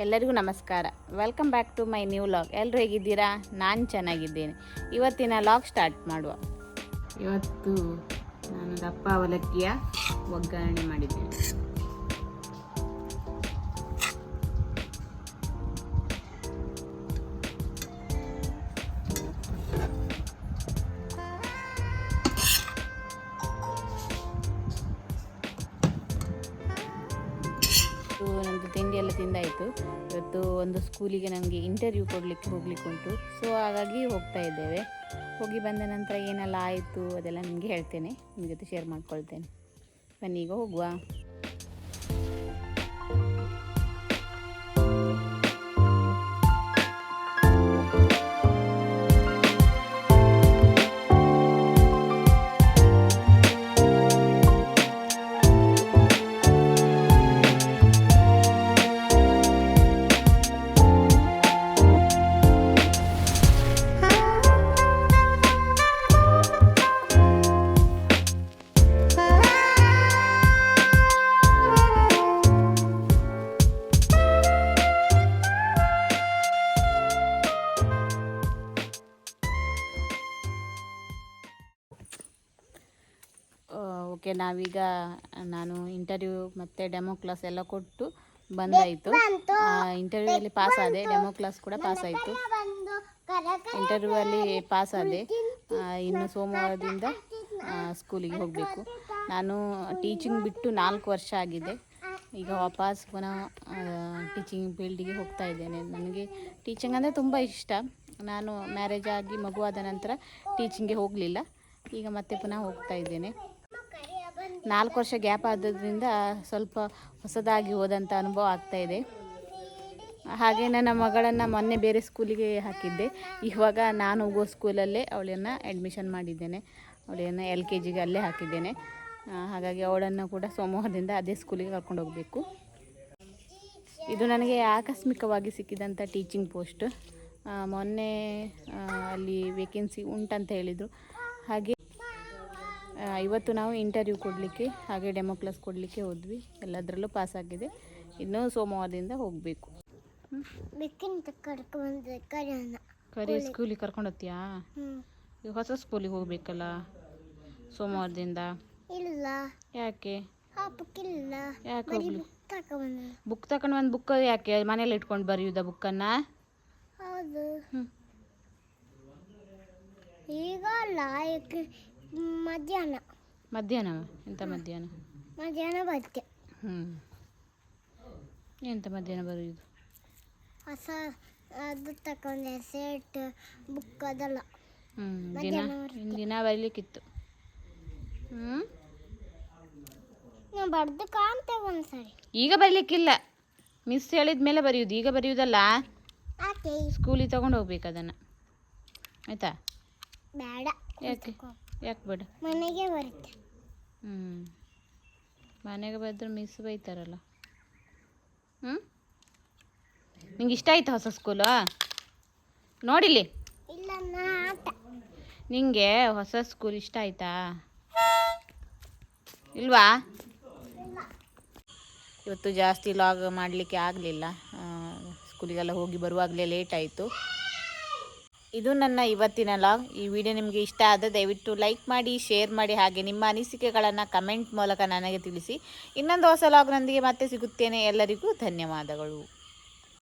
ಎಲ್ಲರಿಗೂ ನಮಸ್ಕಾರ. Welcome back to my new log ಎಲ್ಲರೂ ಹೇಗಿದ್ದೀರಾ? ನಾನು ಚೆನ್ನಾಗಿದ್ದೇನೆ. ಇವತ್ತಿನ ಲಾಗ್ ಸ್ಟಾರ್ಟ್ ಮಾಡುವ. ಇವತ್ತು ನಾನು ದಪ್ಪ ಅವಲಕ್ಕಿಯ ಒಗ್ಗರಣೆ ಮಾಡಿದ್ದೇನೆ. ಇವತ್ತು ನನ್ನದು ತಿಂಡಿ ಎಲ್ಲ ತಿಂದಾಯಿತು. ಇವತ್ತು ಒಂದು ಸ್ಕೂಲಿಗೆ ನನಗೆ ಇಂಟರ್ವ್ಯೂ ಕೊಡಲಿಕ್ಕೆ ಹೋಗ್ಲಿಕ್ಕೆ ಉಂಟು. ಸೊ ಹಾಗಾಗಿ ಹೋಗ್ತಾ ಇದ್ದೇವೆ. ಹೋಗಿ ಬಂದ ನಂತರ ಏನೆಲ್ಲ ಆಯಿತು ಅದೆಲ್ಲ ನಿಮಗೆ ಹೇಳ್ತೇನೆ. ನಿಮ್ಮ ಜೊತೆ ಶೇರ್ ಮಾಡ್ಕೊಳ್ತೇನೆ. ಬನ್ನಿ ಈಗ ಹೋಗುವ. ಓಕೆ ನಾವೀಗ ನಾನು ಇಂಟರ್ವ್ಯೂ ಮತ್ತು ಡೆಮೋ ಕ್ಲಾಸ್ ಎಲ್ಲ ಕೊಟ್ಟು ಬಂದಾಯಿತು. ಇಂಟರ್ವ್ಯೂ ಅಲ್ಲಿ ಪಾಸ್ ಆದೆ ಡೆಮೋ ಕ್ಲಾಸ್ ಕೂಡ ಪಾಸ್ ಆಯಿತು. ಇಂಟರ್ವ್ಯೂ ಅಲ್ಲಿ ಪಾಸ್ ಆದೆ. ಇನ್ನು ಸೋಮವಾರದಿಂದ ಸ್ಕೂಲಿಗೆ ಹೋಗಬೇಕು. ನಾನು ಟೀಚಿಂಗ್ ಬಿಟ್ಟು ನಾಲ್ಕು ವರ್ಷ ಆಗಿದೆ. ಈಗ ವಾಪಸ್ ಪುನಃ ಟೀಚಿಂಗ್ ಫೀಲ್ಡಿಗೆ ಹೋಗ್ತಾ ಇದ್ದೇನೆ. ನನಗೆ ಟೀಚಿಂಗ್ ಅಂದರೆ ತುಂಬ ಇಷ್ಟ. ನಾನು ಮ್ಯಾರೇಜ್ ಆಗಿ ಮಗುವಾದ ನಂತರ ಟೀಚಿಂಗ್ಗೆ ಹೋಗಲಿಲ್ಲ. ಈಗ ಮತ್ತೆ ಪುನಃ ಹೋಗ್ತಾ ಇದ್ದೇನೆ. ನಾಲ್ಕು ವರ್ಷ ಗ್ಯಾಪ್ ಆದದ್ರಿಂದ ಸ್ವಲ್ಪ ಹೊಸದಾಗಿ ಹೋದಂಥ ಅನುಭವ ಆಗ್ತಾ ಇದೆ. ಹಾಗೆ ನನ್ನ ಮಗಳನ್ನು ಮೊನ್ನೆ ಬೇರೆ ಸ್ಕೂಲಿಗೆ ಹಾಕಿದ್ದೆ. ಇವಾಗ ನಾನು ಹೋಗೋ ಸ್ಕೂಲಲ್ಲೇ ಅವಳನ್ನು ಅಡ್ಮಿಷನ್ ಮಾಡಿದ್ದೇನೆ. ಅವಳನ್ನು ಎಲ್ ಕೆ ಜಿಗೆ ಅಲ್ಲೇ ಹಾಕಿದ್ದೇನೆ. ಹಾಗಾಗಿ ಅವಳನ್ನು ಕೂಡ ಸೋಮವಾರದಿಂದ ಅದೇ ಸ್ಕೂಲಿಗೆ ಕರ್ಕೊಂಡು ಹೋಗಬೇಕು. ಇದು ನನಗೆ ಆಕಸ್ಮಿಕವಾಗಿ ಸಿಕ್ಕಿದಂಥ ಟೀಚಿಂಗ್ ಪೋಸ್ಟ್ ಮೊನ್ನೆ ಅಲ್ಲಿ ವೇಕೆನ್ಸಿ ಉಂಟಂತ ಹೇಳಿದರು. ಹಾಗೆ ಇವತ್ತು ನಾವು ಇಂಟರ್ವ್ಯೂ ಕೊಡಲಿಕ್ಕೆ ಹಾಗೆ ಡೆಮೋ ಕ್ಲಾಸ್ ಕೊಡಲಿಕ್ಕೆ ಹೋದ್ವಿ. ಎಲ್ಲದರಲ್ಲೂ ಪಾಸ್ ಆಗಿದೆ. ಇನ್ನೂ ಸೋಮವಾರದಿಂದ ಹೋಗಬೇಕು. ಕರಿ ಸ್ಕೂಲಿಗೆ ಕರ್ಕೊಂಡು ಹೋಗ್ತೀಯಾ ಈಗ ಹೊಸ ಸ್ಕೂಲಿಗೆ ಹೋಗ್ಬೇಕಲ್ಲ ಸೋಮವಾರದಿಂದ? ಇಲ್ಲ ಯಾಕೆ? ಬುಕ್ ತಗೊಂಡು ಒಂದು ಬುಕ್ ಯಾಕೆ? ಮನೇಲಿ ಇಟ್ಕೊಂಡು ಬರೆಯುವುದಾ ಬುಕ್ಕನ್ನ ಹೌದು. ಈಗ ಮಧ್ಯಾಹ್ನ. ಮಧ್ಯಾಹ್ನ? ಎಂತ ಮಧ್ಯಾಹ್ನ? ಮಧ್ಯಾಹ್ನ ಬರ್ತೆ ಹ್ಞೂ ಎಂತ ಮಧ್ಯಾಹ್ನ ಬರೆಯುವುದು ಹೊಸ ಅದು ತಕೊಂಡೆ ಸೆಟ್ ಬುಕ್ ಅದಲ್ಲ. ಹ್ಞೂ ದಿನ ದಿನ ಬರಲಿಕ್ಕಿತ್ತು. ಹ್ಞೂ ನಾವು ಬರ್ದು ಕಾಣ್ತೇವೆ ಒಂದ್ಸರಿ. ಈಗ ಬರಲಿಕ್ಕಿಲ್ಲ. ಮಿಸ್ ಹೇಳಿದ ಮೇಲೆ ಬರೆಯುವುದು. ಈಗ ಬರೆಯುವುದಲ್ಲ? ಸ್ಕೂಲಿಗೆ ತಗೊಂಡು ಹೋಗ್ಬೇಕು ಅದನ್ನು. ಆಯ್ತಾ? ಬೇಡ. ಯಾಕೆ? ಯಾಕೆ ಬೇಡ? ಮನೆಗೆ ಬರುತ್ತೆ. ಹ್ಞೂ ಮನೆಗೆ ಬಂದ್ರೆ ಮಿಸ್ ಬೈತಾರಲ್ಲ. ಹ್ಞೂ ನಿಂಗೆ ಇಷ್ಟ ಆಯ್ತಾ ಹೊಸ ಸ್ಕೂಲು ನೋಡಿಲಿ ನಿಂಗೆ ಹೊಸ ಸ್ಕೂಲ್ ಇಷ್ಟ ಆಯ್ತಾ? ಇಲ್ವಾ? ಇವತ್ತು ಜಾಸ್ತಿ ಲಾಗ್ ಮಾಡಲಿಕ್ಕೆ ಆಗಲಿಲ್ಲ. ಸ್ಕೂಲಿಗೆಲ್ಲ ಹೋಗಿ ಬರುವಾಗಲೇ ಲೇಟ್ ಆಯಿತು. ಇದು ನನ್ನ ಇವತ್ತಿನ ಲಾಗ್. ಈ ವಿಡಿಯೋ ನಿಮಗೆ ಇಷ್ಟ ಆದರೆ ದಯವಿಟ್ಟು ಲೈಕ್ ಮಾಡಿ, ಶೇರ್ ಮಾಡಿ, ಹಾಗೆ ನಿಮ್ಮ ಅನಿಸಿಕೆಗಳನ್ನು ಕಮೆಂಟ್ ಮೂಲಕ ನನಗೆ ತಿಳಿಸಿ. ಇನ್ನೊಂದು ಹೊಸ ಲಾಗ್ನೊಂದಿಗೆ ಮತ್ತೆ ಸಿಗುತ್ತೇನೆ. ಎಲ್ಲರಿಗೂ ಧನ್ಯವಾದಗಳು.